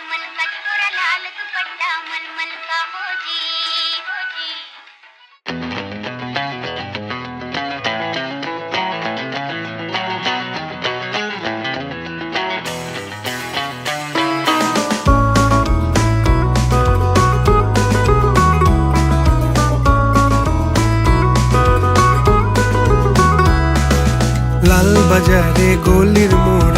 लाल दुपट्टा गोलिर का हो जी हो जी। বাজারে গলির মোড়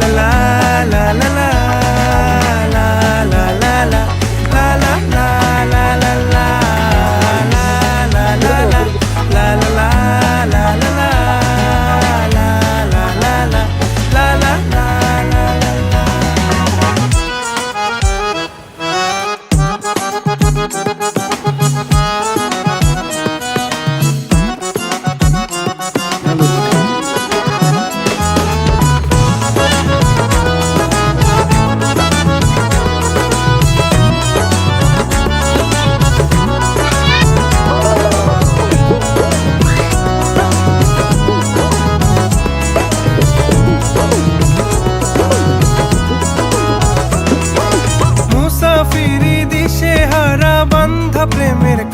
la la la la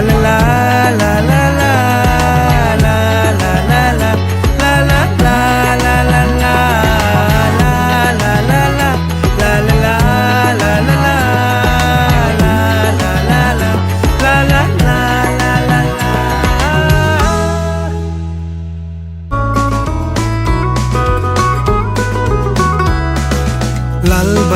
la la la la.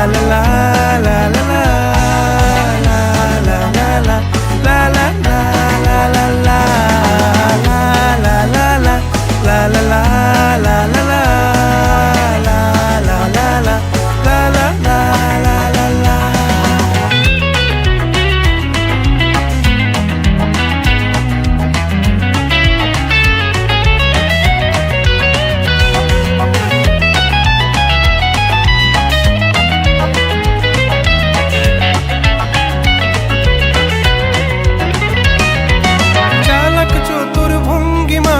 la la la.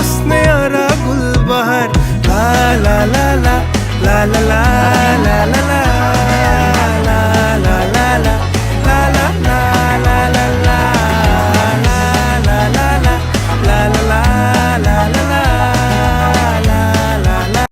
उसने आरा गुल बहर ला ला ला ला ला ला ला ला ला